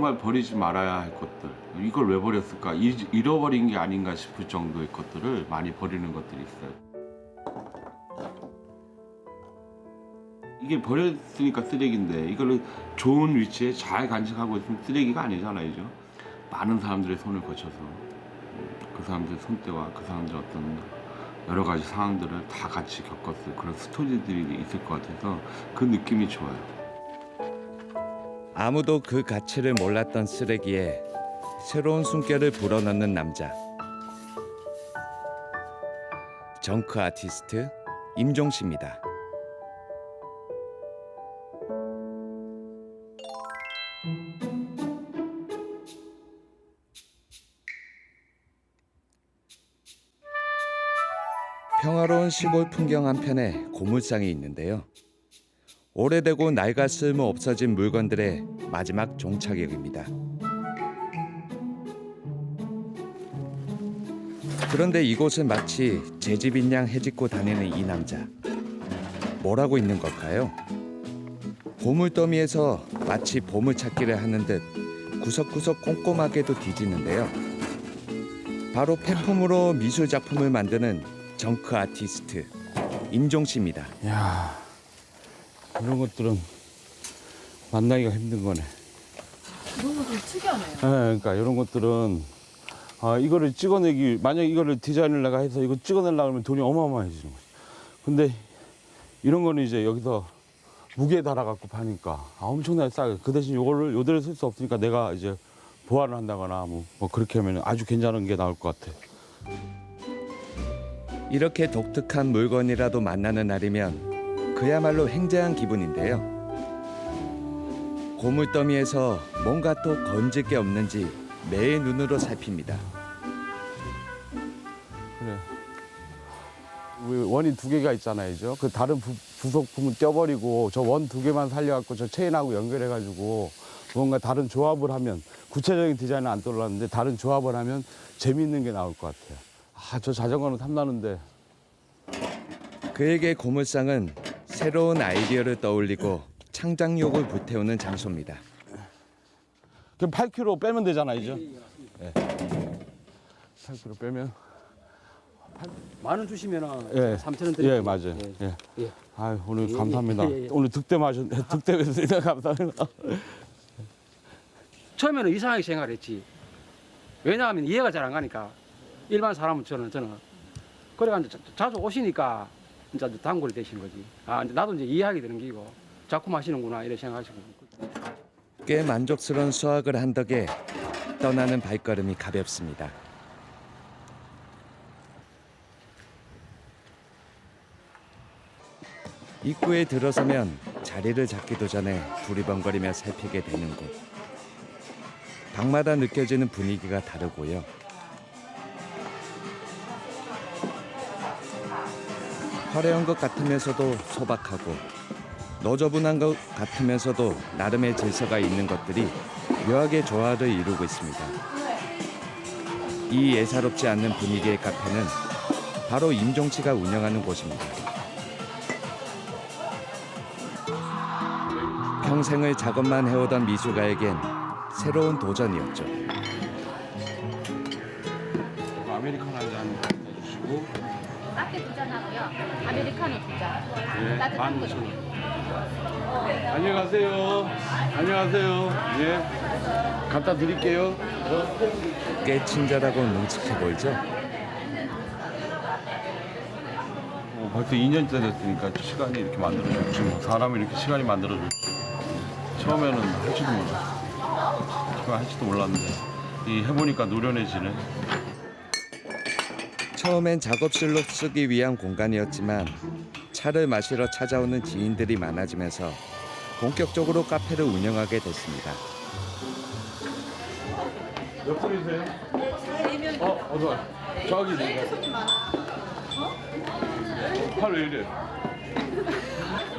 정말 버리지 말아야 할 것들 이걸 왜 버렸을까 이- 잃어버린 게 아닌가 싶을 정도의 것들을 많이 버리는 것들이 있어요. 이게 버렸으니까 쓰레기인데 이걸 좋은 위치에 잘 간직하고 있으면 쓰레기가 아니잖아요. 죠 많은 사람들의 손을 거쳐서 그 사람들의 손때와 그 사람들의 어떤 여러 가지 상황들을 다 같이 겪었을 그런 스토리들이 있을 것 같아서 그 느낌이 좋아요. 아무도 그 가치를 몰랐던 쓰레기에 새로운 숨결을 불어넣는 남자. 정크 아티스트 임종 씨입니다. 평화로운 시골 풍경 한편에 고물상이 있는데요. 오래되고 낡아 쓸모 없어진 물건들의 마지막 종착역입니다. 그런데 이곳은 마치 제 집인 양 해집고 다니는 이 남자. 뭘 하고 있는 걸까요? 보물더미에서 마치 보물 찾기를 하는 듯 구석구석 꼼꼼하게도 뒤지는데요. 바로 폐품으로 미술 작품을 만드는 정크 아티스트 임종 씨입니다. 야 이런 것들은 만나기가 힘든 거네. 이런 거 좀 특이하네요. 예, 그러니까 이런 것들은 아 이거를 찍어내기 만약 이거를 디자인을 내가 해서 이거 찍어내려고 하면 돈이 어마어마해지는 거지. 근데 이런 거는 이제 여기서 무게에 달아갖고 파니까 아, 엄청나게 싸게. 그 대신 이거를 요대로 쓸 수 없으니까 내가 이제 보완을 한다거나 뭐, 뭐 그렇게 하면 아주 괜찮은 게 나올 것 같아. 이렇게 독특한 물건이라도 만나는 날이면 그야말로 횡재한 기분인데요. 고물더미에서 뭔가 또 건질 게 없는지 매의 눈으로 살핍니다. 그래. 우리 원이 두 개가 있잖아요, 죠. 그 다른 부, 부속품을 떼버리고 저 원 두 개만 살려갖고 저 체인하고 연결해가지고 뭔가 다른 조합을 하면 구체적인 디자인은 안 떠올랐는데 다른 조합을 하면 재미있는 게 나올 것 같아요. 아, 저 자전거는 탐나는데 그에게 고물상은 새로운 아이디어를 떠올리고 창작욕을 불태우는 장소입니다. 그럼 8kg 빼면 되잖아요, 죠. 예. 8kg 빼면 만원 주시면은 예. 3천 원 드릴게요. 예, 맞아요. 예. 예. 아, 오늘 예, 감사합니다. 예, 예. 오늘 득템하셨 득템했습니다. 감사합니다. 처음에는 이상하게 생각을 했지. 왜냐하면 이해가 잘 안 가니까 일반 사람은 저는 저는 그래가지고 자- 자주 오시니까 이제 단골이 되신 거지. 아 이제 나도 이제 이해하게 되는 게이고 작품 하시는구나 이렇게 생각하시고. 꽤 만족스러운 수확을 한 덕에 떠나는 발걸음이 가볍습니다. 입구에 들어서면 자리를 잡기도 전에 두리번거리며 살피게 되는 곳. 방마다 느껴지는 분위기가 다르고요. 화려한 것 같으면서도 소박하고 너저분한 것 같으면서도 나름의 질서가 있는 것들이 묘하게 조화를 이루고 있습니다. 이 예사롭지 않는 분위기의 카페는 바로 임종치가 운영하는 곳입니다. 평생을 작업만 해오던 미술가에겐 새로운 도전이었죠. 아메리카노 한잔 해주시고 라떼 두잔 하고요. 아메리카노 두 잔. 예, 따뜻한 거. 15,000원. 안녕하세요. 안녕하세요. 예. 갖다 드릴게요. 꽤 친절하고 능숙해 보이죠? 어, 벌써 2년째 됐으니까 시간이 이렇게 만들어졌지. 뭐 사람이 이렇게 시간이 만들어졌지. 처음에는 할지도 몰랐어. 그거 할지도 몰랐는데 이 해보니까 노련해지네. 처음엔 작업실로 쓰기 위한 공간이었지만 차를 마시러 찾아오는 지인들이 많아지면서 본격적으로 카페를 운영하게 됐습니다. 몇 분이세요? 어, 어서 와. 저기 팔왜 이래?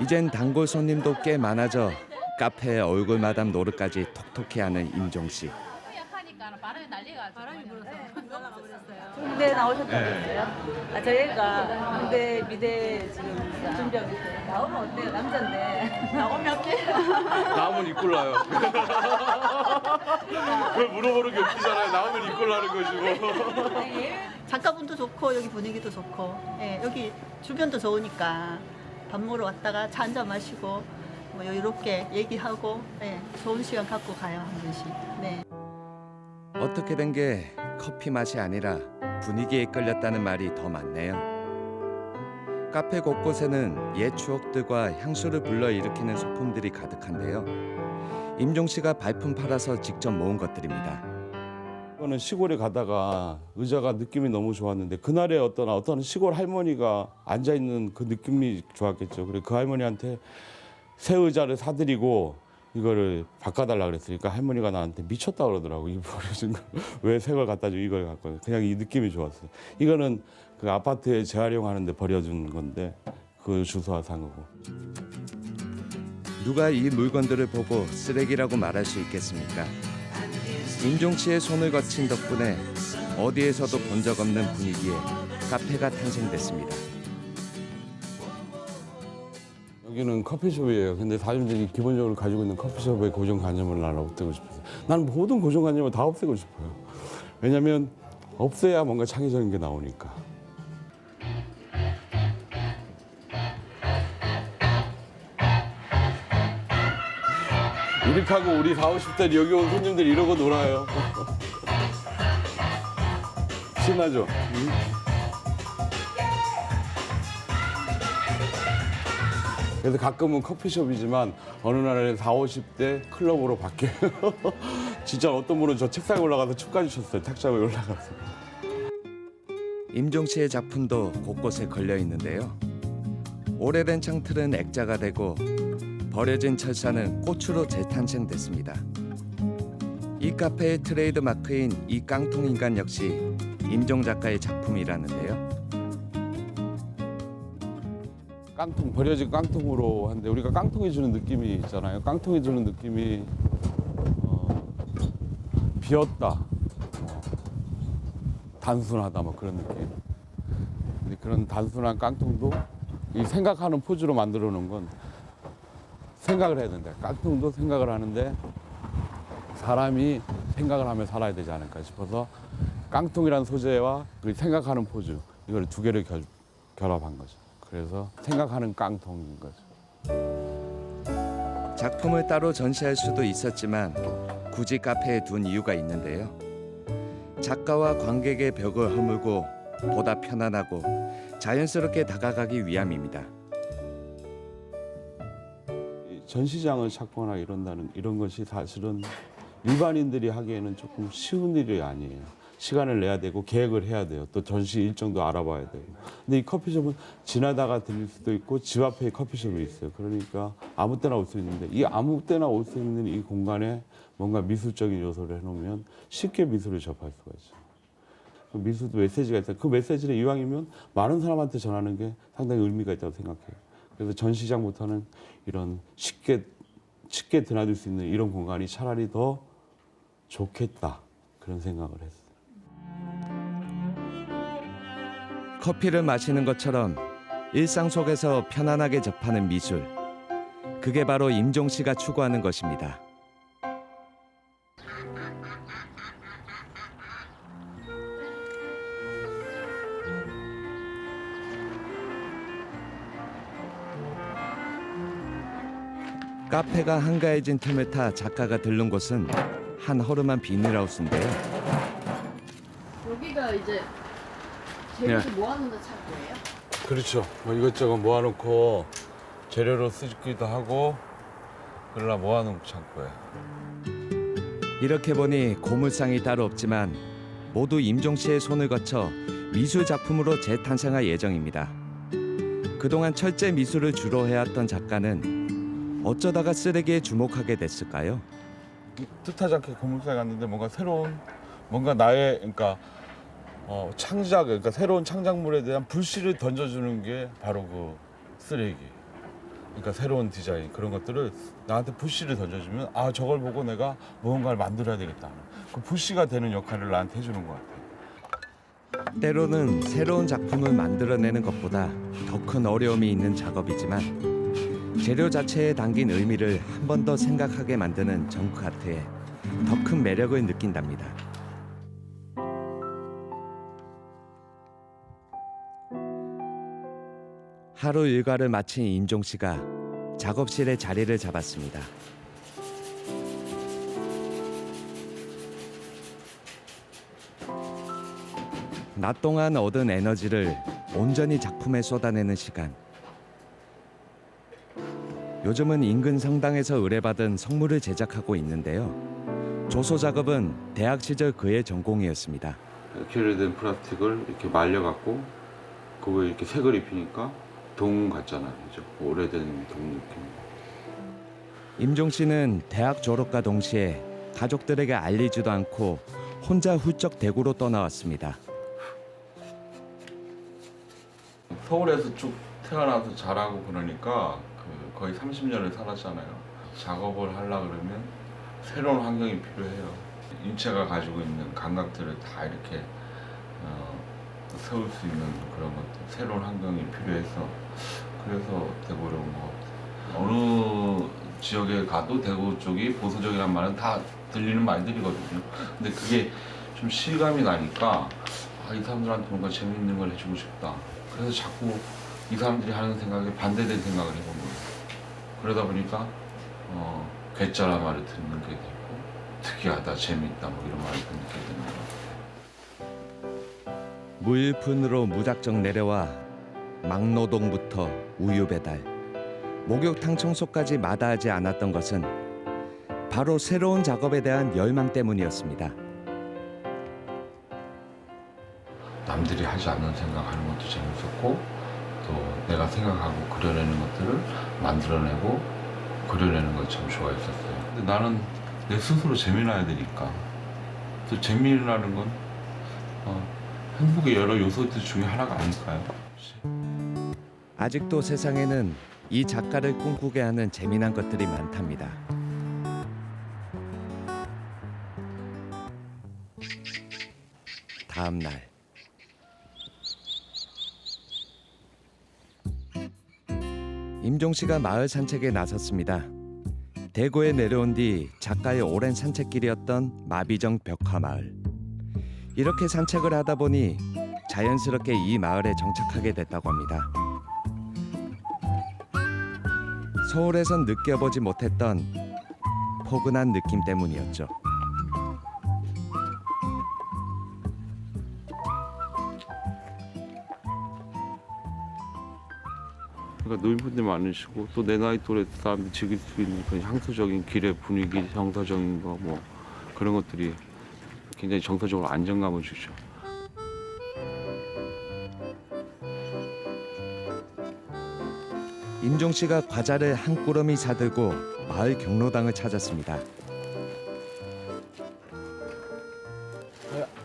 이젠 단골 손님도 꽤 많아져 카페에 얼굴 마담 노릇까지 톡톡히 하는 임종 씨. 날려가지고. 바람이 불어서. 군대 나오셨다고 했어요? 아, 저희가 군대 미대 지금 준비하고 있어요. 나오면 어때요? 남잔데. 나오면 어때요? 나오면 이꼴라요. 그걸 물어보는 게 웃기잖아요. 나오면 이꼴라는 거지 뭐. 작가분도 좋고 여기 분위기도 좋고 예, 여기 주변도 좋으니까 밥 먹으러 왔다가 차 한잔 마시고 뭐 여유롭게 얘기하고 예, 좋은 시간 갖고 가요 한 번씩. 네. 어떻게 된 게 커피 맛이 아니라 분위기에 끌렸다는 말이 더 많네요. 카페 곳곳에는 옛 추억들과 향수를 불러일으키는 소품들이 가득한데요. 임종 씨가 발품 팔아서 직접 모은 것들입니다. 이거는 시골에 가다가 의자가 느낌이 너무 좋았는데 그날에 어떤 어떤 시골 할머니가 앉아 있는 그 느낌이 좋았겠죠. 그래 그 할머니한테 새 의자를 사드리고 이거를 바꿔달라 그랬으니까 할머니가 나한테 미쳤다 그러더라고. 이 버려진 거왜 새 걸 갖다 줘 이걸 갖고 그냥 이 느낌이 좋았어요. 이거는 그 아파트에 재활용하는데 버려준 건데 그 주소와 산 거고. 누가 이 물건들을 보고 쓰레기라고 말할 수 있겠습니까? 임종 씨의 손을 거친 덕분에 어디에서도 본 적 없는 분위기에 카페가 탄생됐습니다. 여기는 커피숍이에요. 근데 사람들이 기본적으로 가지고 있는 커피숍의 고정관념을 나는 없애고 싶어요. 나는 모든 고정관념을 다 없애고 싶어요. 왜냐면 없애야 뭔가 창의적인 게 나오니까. 이렇게 하고 우리 40, 50대는 여기 온 손님들 이러고 놀아요. 신나죠? 응? 그래서 가끔은 커피숍이지만 어느 날에 4, 50대 클럽으로 바뀌어요. 진짜 어떤 분은 저 책상에 올라가서 춤까지 췄어요. 탁자에 올라가서. 임종 씨의 작품도 곳곳에 걸려 있는데요. 오래된 창틀은 액자가 되고 버려진 철사는 꽃으로 재탄생됐습니다. 이 카페의 트레이드 마크인 이 깡통 인간 역시 임종 작가의 작품이라는데요. 깡통 버려진 깡통으로 하는데 우리가 깡통이 주는 느낌이 있잖아요. 깡통이 주는 느낌이 어, 비었다, 어, 단순하다 뭐 그런 느낌. 근데 그런 단순한 깡통도 이 생각하는 포즈로 만들어 놓은 건 생각을 해야 된다. 깡통도 생각을 하는데 사람이 생각을 하며 살아야 되지 않을까 싶어서 깡통이라는 소재와 그 생각하는 포즈 이걸 두 개를 결, 결합한 거죠. 그래서 생각하는 깡통인 거죠. 작품을 따로 전시할 수도 있었지만 굳이 카페에 둔 이유가 있는데요. 작가와 관객의 벽을 허물고 보다 편안하고 자연스럽게 다가가기 위함입니다. 이 전시장을 찾거나 이런다는 이런 것이 사실은 일반인들이 하기에는 조금 쉬운 일이 아니에요. 시간을 내야 되고 계획을 해야 돼요. 또 전시 일정도 알아봐야 되고. 근데 이 커피숍은 지나다가 들릴 수도 있고 집 앞에 커피숍이 있어요. 그러니까 아무 때나 올 수 있는데 이 아무 때나 올 수 있는 이 공간에 뭔가 미술적인 요소를 해놓으면 쉽게 미술을 접할 수가 있죠. 그 미술도 메시지가 있어요. 그 메시지를 이왕이면 많은 사람한테 전하는 게 상당히 의미가 있다고 생각해요. 그래서 전시장부터는 이런 쉽게 쉽게 드나들 수 있는 이런 공간이 차라리 더 좋겠다 그런 생각을 했어요. 커피를 마시는 것처럼 일상 속에서 편안하게 접하는 미술. 그게 바로 임종 씨가 추구하는 것입니다. 카페가 한가해진 틈을 타 작가가 들른 곳은 한 허름한 비닐하우스인데요. 여기가 이제 재료를 모아놓는 창고예요? 그렇죠. 뭐 이것저것 모아놓고 재료로 쓰기도 하고 그러나 모아놓은 창고예요. 이렇게 보니 고물상이 따로 없지만 모두 임종 씨의 손을 거쳐 미술 작품으로 재탄생할 예정입니다. 그동안 철제 미술을 주로 해왔던 작가는 어쩌다가 쓰레기에 주목하게 됐을까요? 뜻하지 않게 고물상에 갔는데 뭔가 새로운 뭔가 나의 그러니까 어, 창작 그러니까 새로운 창작물에 대한 불씨를 던져주는 게 바로 그 쓰레기. 그러니까 새로운 디자인 그런 것들을 나한테 푸시를 던져주면 아 저걸 보고 내가 무언가를 만들어야 되겠다. 그 푸시가 되는 역할을 나한테 해주는 것 같아요. 때로는 새로운 작품을 만들어내는 것보다 더 큰 어려움이 있는 작업이지만 재료 자체에 담긴 의미를 한 번 더 생각하게 만드는 정크 아트에 더 큰 매력을 느낀답니다. 하루 일과를 마친 임종 씨가 작업실에 자리를 잡았습니다. 낮 동안 얻은 에너지를 온전히 작품에 쏟아내는 시간. 요즘은 인근 성당에서 의뢰받은 성물을 제작하고 있는데요. 조소 작업은 대학 시절 그의 전공이었습니다. 결여된 플라스틱을 이렇게 말려갖고 그거에 이렇게 색을 입히니까 동 같잖아요. 그죠? 오래된 동 느낌. 임종 씨는 대학 졸업과 동시에 가족들에게 알리지도 않고 혼자 훌쩍 대구로 떠나왔습니다. 서울에서 쭉 태어나서 자라고 그러니까 그 거의 30년을 살았잖아요. 작업을 하려 그러면 새로운 환경이 필요해요. 인체가 가지고 있는 감각들을 다 이렇게 어, 세울 수 있는 그런 것들, 새로운 환경이 필요해서 그래서 대구로 온 것 같아요. 어느 지역에 가도 대구 쪽이 보수적이란 말은 다 들리는 말들이거든요. 근데 그게 좀 실감이 나니까 아, 이 사람들한테 뭔가 재밌는 걸 해주고 싶다. 그래서 자꾸 이 사람들이 하는 생각에 반대된 생각을 해본 거예요. 그러다 보니까 어, 괴짜란 말을 듣는 게 되고 특이하다, 재밌다 뭐 이런 말을 듣게 되는 거예요. 무일푼으로 무작정 내려와 막노동부터 우유 배달, 목욕탕 청소까지 마다하지 않았던 것은 바로 새로운 작업에 대한 열망 때문이었습니다. 남들이 하지 않는 생각하는 것도 재밌었고 또 내가 생각하고 그려내는 것들을 만들어내고 그려내는 걸 참 좋아했었어요. 근데 나는 내 스스로 재미나야 되니까 또 재미나는 건 어, 행복의 여러 요소들 중에 하나가 아닐까요? 아직도 세상에는 이 작가를 꿈꾸게 하는 재미난 것들이 많답니다. 다음 날 임종 씨가 마을 산책에 나섰습니다. 대구에 내려온 뒤 작가의 오랜 산책길이었던 마비정 벽화 마을. 이렇게 산책을 하다 보니 자연스럽게 이 마을에 정착하게 됐다고 합니다. 서울에선 느껴보지 못했던 포근한 느낌 때문이었죠. 그러니까 노인분들 많으시고 또 내 나이 또래 사람들이 즐길 수 있는 그런 향수적인 길의 분위기, 정서적인 거 뭐 그런 것들이 굉장히 정서적으로 안정감을 주죠. 임종 씨가 과자를 한 꾸러미 사들고 마을 경로당을 찾았습니다.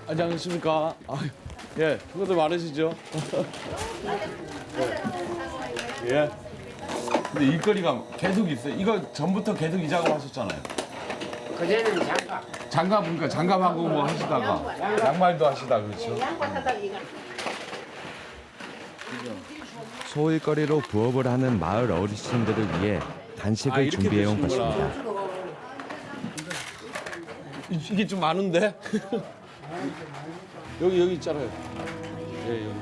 안녕하십니까? 아, 예, 그것도 많으시죠? 예. 예. 근데 일거리가 계속 있어요. 이거 전부터 계속 이 작업 하셨잖아요. 그전에는 장갑. 장갑 그러니까 장갑하고 뭐 하시다가 양말도 하시다 그렇죠. 소일거리로 부업을 하는 마을 어르신들을 위해 간식을 아, 이렇게 준비해 온 드시는구나. 것입니다. 이- 이게 좀 많은데? 여기 여기 있잖아요. 예, 여기.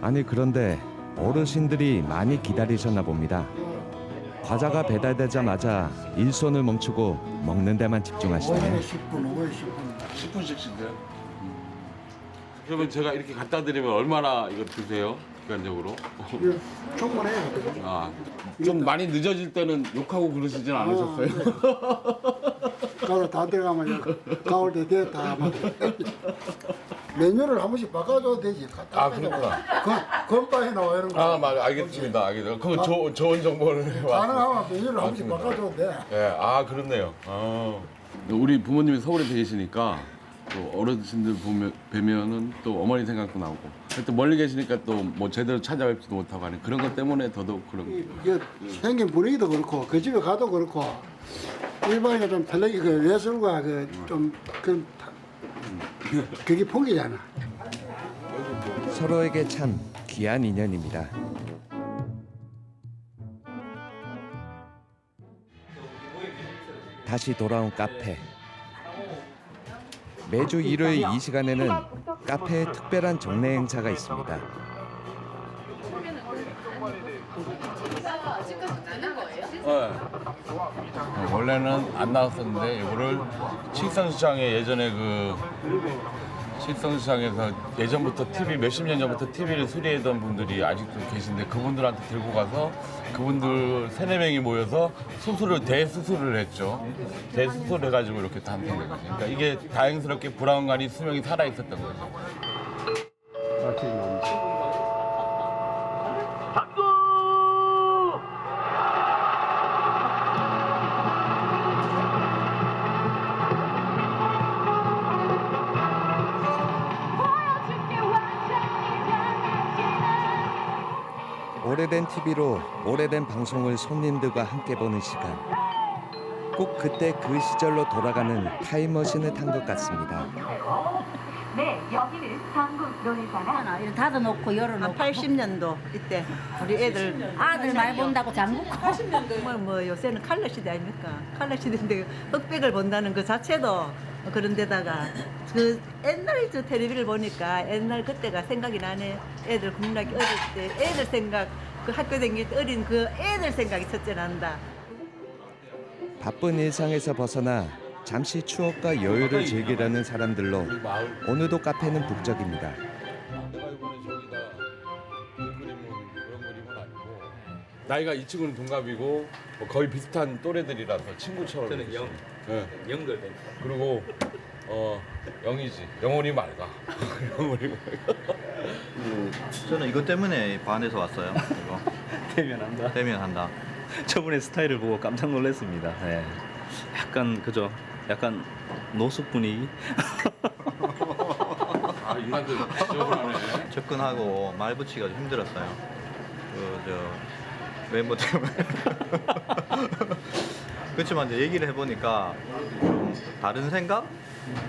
아니 그런데 어르신들이 많이 기다리셨나 봅니다. 과자가 배달되자마자 일손을 멈추고 먹는 데만 집중하시네요. 10분씩 주세요. 그러면 제가 이렇게 갖다 드리면 얼마나 이거 드세요? 객관적으로? 충분해요. 아, 좀 많이 늦어질 때는 욕하고 그러시진 않으셨어요? 가로 다 들어가면 가을 때 됐다. 막. 메뉴를 한 번씩 바꿔줘도 되지. 아, 그렇구나. 건- 건빵에 나와 이런 거. 아, 맞아. 알겠습니다. 알겠습니다. 그거 조, 좋은 정보를 가능하면 메뉴를 한 번씩 맞습니다. 바꿔줘도 돼. 예, 아, 그렇네요. 어. 우리 부모님이 서울에 계시니까 또 어르신들 보면 뵈면은 또 어머니 생각도 나고 또 멀리 계시니까 또 뭐 제대로 찾아뵙지도 못하고 하는 그런 것 때문에 더더욱 그런 거. 이게 생긴 분위기도 그렇고 그 집에 가도 그렇고 일반인과 좀 달라게 그 예술과 그좀 타- 그게 풍기잖아. 서로에게 참 귀한 인연입니다. 다시 돌아온 카페. 매주 일요일 이 시간에는 카페에 특별한 정례 행사가 있습니다. 원래는 안 나왔었는데 이거를 칠성시장에 예전에 그 칠성시장에서 예전부터 TV 몇십 년 전부터 TV를 수리하던 분들이 아직도 계신데 그분들한테 들고 가서 그분들 세네 명이 모여서 수술을 대수술을 했죠. 대수술을 해가지고 이렇게 단된 거죠. 그러니까 이게 다행스럽게 브라운관이 수명이 살아 있었던 거죠. 오래된 TV로 오래된 방송을 손님들과 함께 보는 시간. 꼭 그때 그 시절로 돌아가는 타임머신을 탄 것 같습니다. 네, 여기는 논의사나 하나 이렇게 닫아놓고 열어놓고. 80년도 이때 우리 애들 아들 말 본다고 장국. 80년도 뭐, 뭐 요새는 칼라 시대 아닙니까? 칼라 시대인데 흑백을 본다는 그 자체도 그런 데다가 그 옛날 저 텔레비를 보니까 옛날 그때가 생각이 나네. 애들 국락이 어릴 때 애들 생각 그 학교 다닐 때 어린 그 애들 생각이 첫째 난다. 바쁜 일상에서 벗어나 잠시 추억과 여유를 즐기려는 사람들로 오늘도 카페는 북적입니다. 나이가 이 친구는 동갑이고 뭐 거의 비슷한 또래들이라서 친구처럼 저는 영 네. 영들 그리고 어 영이지 영혼이 맑아 영혼이 맑아 저는 이것 때문에 반에서 왔어요. 이거 대면한다. 대면한다. 저분의 스타일을 보고 깜짝 놀랐습니다. 예. 약간 그죠? 약간 노숙 분위기. 아 인간들 지저분하네 접근하고 말 붙이기가 좀 힘들었어요. 그 저 멤버 때문에. 그렇지만 이제 얘기를 해보니까 좀 다른 생각?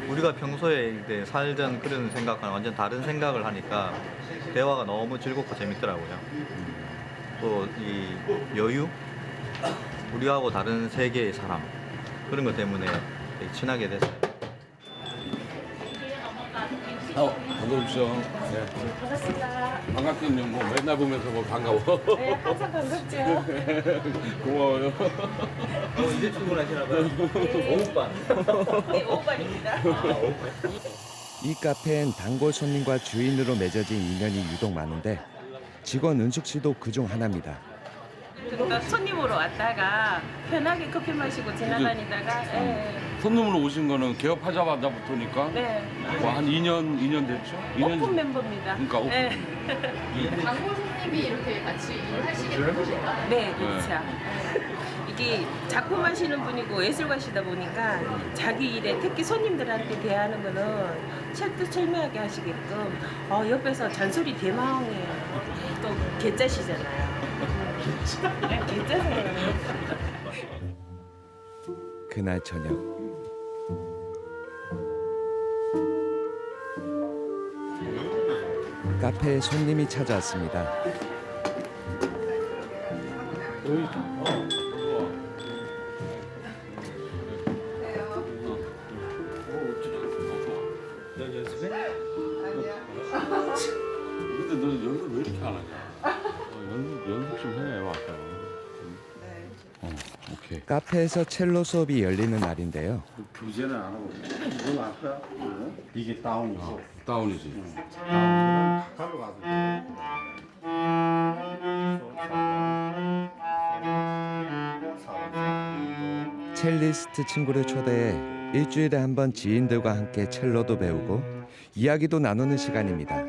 우리가 평소에 이제 살던 그런 생각과는 완전 다른 생각을 하니까 대화가 너무 즐겁고 재밌더라고요. 또 이 여유? 우리하고 다른 세계의 사람 그런 것 때문에 친하게 됐어요. 어 어서 오십시오 네. 반갑긴 뭐 맨날 보면서 뭐 반가워. 네 항상 반갑죠. 고마워요. 어, 이제 출근하시나 봐요. 오후반. 이 카페엔 단골 손님과 주인으로 맺어진 인연이 유독 많은데 직원 은숙 씨도 그중 하나입니다. 그러니까 손님으로 왔다가 편하게 커피 마시고 지나다니다가 예, 손님으로 오신 거는 개업하자마자부터니까 네 뭐 한 2년 2년 됐죠? 2년 오픈 멤버입니다. 그러니까 오픈 네. 단골 손님이 이렇게 같이 일하시게 되니까. 네, 그렇죠. 이게 작품 하시는 분이고 예술가시다 보니까 자기 일에 특히 손님들한테 대하는 거는 철두철미하게 하시게끔 어, 옆에서 잔소리 대망이에요. 또 개짜시잖아요. 네, 개짜잖아요. 그날 저녁 카페에 손님이 찾아왔습니다. 근데 너 연습 왜 이렇게 안 하냐? 어, 연습 연습 좀 해 와서. 어, 오케이. 카페에서 첼로 수업이 열리는 날인데요. 규제는 안 하고 이거 아까 이게 다운이고 다운이지. 가져 첼리스트 친구를 초대해 일주일에 한 번 지인들과 함께 첼로도 배우고 이야기도 나누는 시간입니다.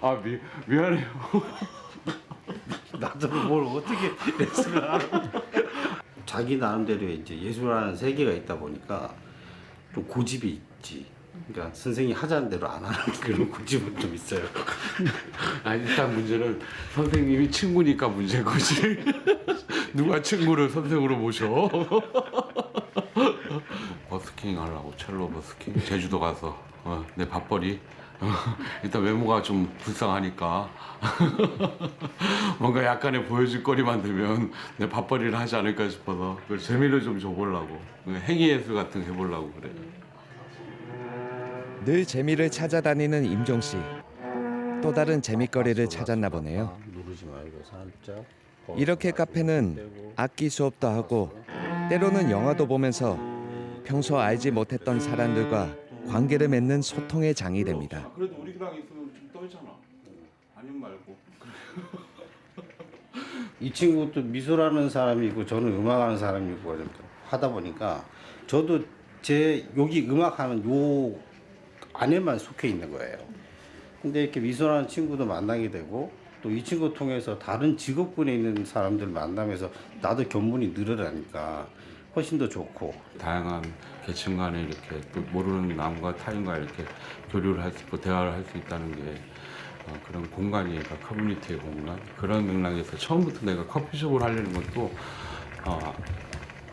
아 미, 미안해요. 나도 뭘 어떻게 레슨을 하고 자기 나름대로 이제 예술하는 세계가 있다 보니까 좀 고집이 있지. 그러니까 선생이 하자는 대로 안 하는 그런 고집은 좀 있어요. 아니 일단 문제는 선생님이 친구니까 문제인 거지. 누가 친구를 선생으로 모셔? 버스킹 하려고 첼로 버스킹 제주도 가서 어, 내 밥벌이 어, 일단 외모가 좀 불쌍하니까 뭔가 약간의 보여줄 거리만 되면 내 밥벌이를 하지 않을까 싶어서 그 재미를 좀 줘보려고 행위 예술 같은 거 해보려고 그래. 늘 재미를 찾아다니는 임종 씨. 또 다른 재미거리를 찾았나 보네요. 이렇게 카페는 악기 수업도 하고 때로는 영화도 보면서 평소 알지 못했던 사람들과 관계를 맺는 소통의 장이 됩니다. 그래도 우리랑 있으면 좀 떨잖아. 아님 말고. 이 친구도 미술하는 사람이고 저는 음악하는 사람이고 하다 보니까 저도 제 여기 음악하는 요 안에만 속해 있는 거예요. 근데 이렇게 미술하는 친구도 만나게 되고 또 이 친구 통해서 다른 직업군에 있는 사람들 만나면서 나도 견문이 늘어나니까 훨씬 더 좋고 다양한 계층 간에 이렇게 또 모르는 남과 타인과 이렇게 교류를 할 수 있고 대화를 할 수 있다는 게 어, 그런 공간이니까 커뮤니티의 공간 그런 맥락에서 처음부터 내가 커피숍을 하려는 것도 어,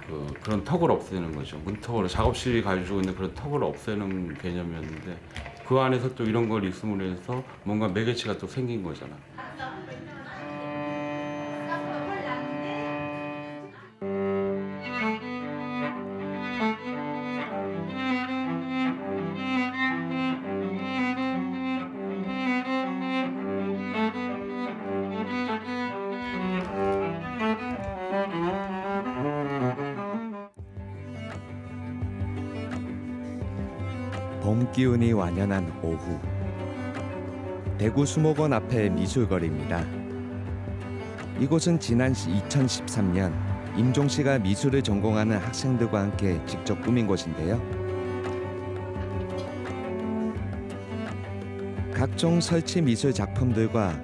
그, 그런 턱을 없애는 거죠. 문턱으로 작업실이 가지고 있는 그런 턱을 없애는 개념이었는데 그 안에서 또 이런 걸 있음으로 해서 뭔가 매개체가 또 생긴 거잖아 완연한 오후. 대구 수목원 앞의 미술거리입니다. 이곳은 지난 2013년 임종 씨가 미술을 전공하는 학생들과 함께 직접 꾸민 곳인데요. 각종 설치 미술 작품들과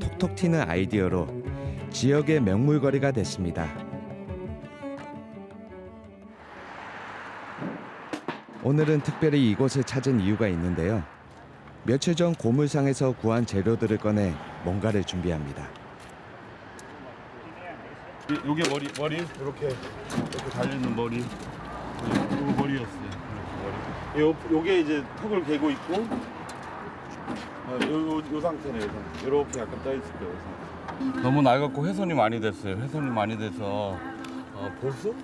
톡톡 튀는 아이디어로 지역의 명물거리가 됐습니다. 오늘은 특별히 이곳을 찾은 이유가 있는데요. 며칠 전 고물상에서 구한 재료들을 꺼내 뭔가를 준비합니다. 요게 머리 머리 이렇게 이렇게 달리는 머리 요 머리였어요. 요 요게 이제 턱을 개고 있고 어, 요, 요, 요 상태네요. 이렇게 약간 떠 있을 거예요. 너무 낡았고 훼손이 많이 됐어요. 훼손이 많이 돼서 어, 보수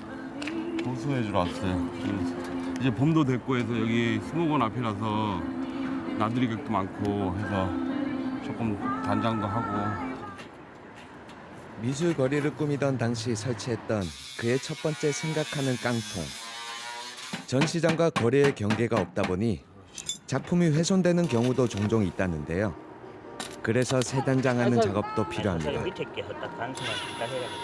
보수해 주러 왔어요. 그래서 이제 봄도 됐고 해서 여기 수목원 앞이라서 나들이 객도 많고 해서 조금 단장도 하고 미술 거리를 꾸미던 당시 설치했던 그의 첫 번째 생각하는 깡통. 전시장과 거리의 경계가 없다 보니 작품이 훼손되는 경우도 종종 있다는데요. 그래서 세단장하는 작업도 필요합니다. 딱 단순한 딱 해가지고.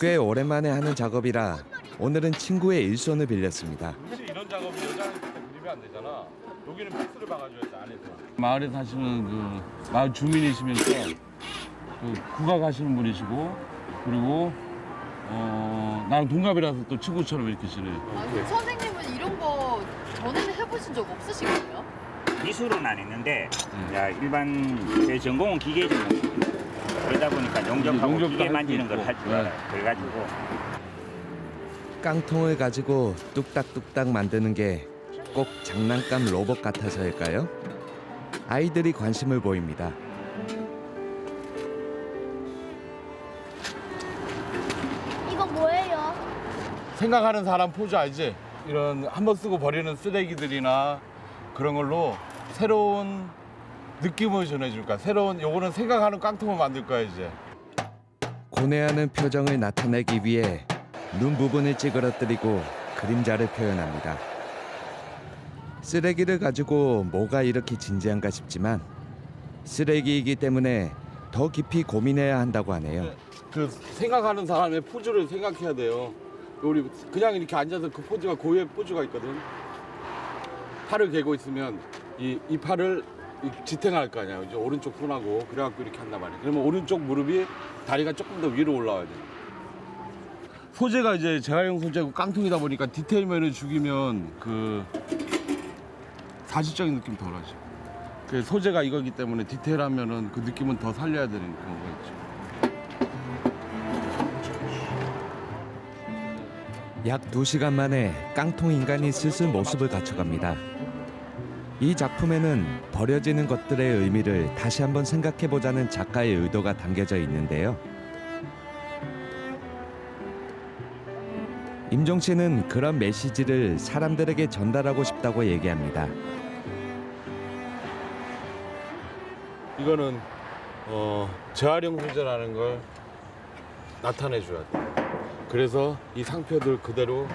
꽤 오랜만에 하는 작업이라 오늘은 친구의 일손을 빌렸습니다. 혹시 이런 작업이 여자한테 그리면 안 되잖아. 여기는 패스를 박아줘야지 안에서. 마을에 사시는 그 마을 주민이시면서 그 국악 하시는 분이시고 그리고 어 나랑 동갑이라서 또 친구처럼 이렇게. 아니, 선생님은 이런 거 전에는 해보신 적 없으신 거예요? 미술은 안 했는데 야, 일반 제 전공은 기계죠. 그러다 보니까 용접하고 용접도 기계 할수 만지는 걸 있고. 할줄 네. 알아요. 그래가지고 깡통을 가지고 뚝딱뚝딱 만드는 게 꼭 장난감 로봇 같아서일까요? 아이들이 관심을 보입니다. 이건 뭐예요? 생각하는 사람 포즈 알지? 이런 한 번 쓰고 버리는 쓰레기들이나 그런 걸로 새로운 느낌을 전해줄까? 새로운 요거는 생각하는 깡통을 만들 거야 이제. 고뇌하는 표정을 나타내기 위해 눈 부분을 찌그러뜨리고 그림자를 표현합니다. 쓰레기를 가지고 뭐가 이렇게 진지한가 싶지만 쓰레기이기 때문에 더 깊이 고민해야 한다고 하네요. 그 생각하는 사람의 포즈를 생각해야 돼요. 우리 그냥 이렇게 앉아서 그 포즈가 고유의 포즈가 있거든. 팔을 개고 있으면 이, 이 팔을 이 지탱할 거 아니야. 이제 오른쪽 손하고 그래갖고 이렇게 한단 말이야. 그러면 오른쪽 무릎이 다리가 조금 더 위로 올라와야 돼. 소재가 이제 재활용 소재고 깡통이다 보니까 디테일면을 죽이면 그 사실적인 느낌 덜하지. 그 소재가 이거기 때문에 디테일하면은 그 느낌은 더 살려야 되는 그런 거겠죠. 약 2시간 만에 깡통 인간이 스스 모습을 갖춰갑니다. 이 작품에는 버려지는 것들의 의미를 다시 한번 생각해 보자는 작가의 의도가 담겨져 있는데요. 임종 씨는 그런 메시지를 사람들에게 전달하고 싶다고 얘기합니다. 이거는 어, 재활용 소재라는 걸 나타내 줘야 돼. 그래서 이 상표들 그대로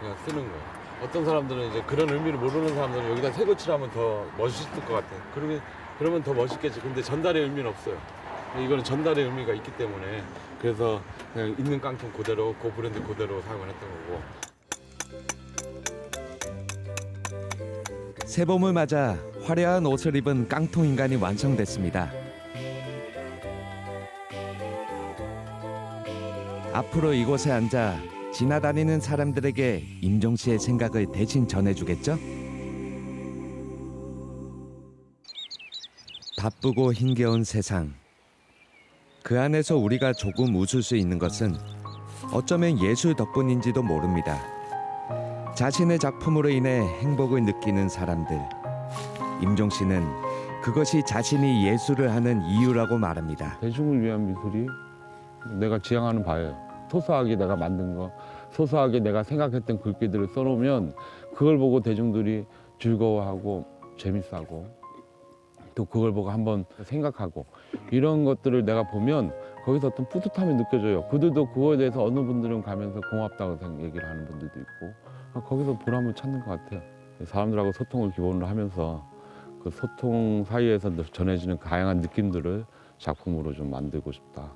그냥 쓰는 거야. 어떤 사람들은 이제 그런 의미를 모르는 사람들은 여기다 새거 칠하면 더 멋있을 것 같아. 그러면 그러면 더 멋있겠지. 근데 전달의 의미는 없어요. 이거는 전달의 의미가 있기 때문에 그래서 그냥 있는 깡통 그대로 그 브랜드 그대로 사용을 했던 거고. 새봄을 맞아 화려한 옷을 입은 깡통 인간이 완성됐습니다. 앞으로 이곳에 앉아 지나다니는 사람들에게 임종 씨의 생각을 대신 전해주겠죠? 바쁘고 힘겨운 세상. 그 안에서 우리가 조금 웃을 수 있는 것은 어쩌면 예술 덕분인지도 모릅니다. 자신의 작품으로 인해 행복을 느끼는 사람들. 임종 씨는 그것이 자신이 예술을 하는 이유라고 말합니다. 대중을 위한 미술이 내가 지향하는 바예요. 소소하게 내가 만든 거, 소소하게 내가 생각했던 글귀들을 써놓으면 그걸 보고 대중들이 즐거워하고 재밌어하고 또 그걸 보고 한번 생각하고 이런 것들을 내가 보면 거기서 어떤 뿌듯함이 느껴져요. 그들도 그거에 대해서 어느 분들은 가면서 고맙다고 생- 얘기를 하는 분들도 있고 아, 거기서 보람을 찾는 것 같아요. 사람들하고 소통을 기본으로 하면서 그 소통 사이에서 전해지는 다양한 느낌들을 작품으로 좀 만들고 싶다.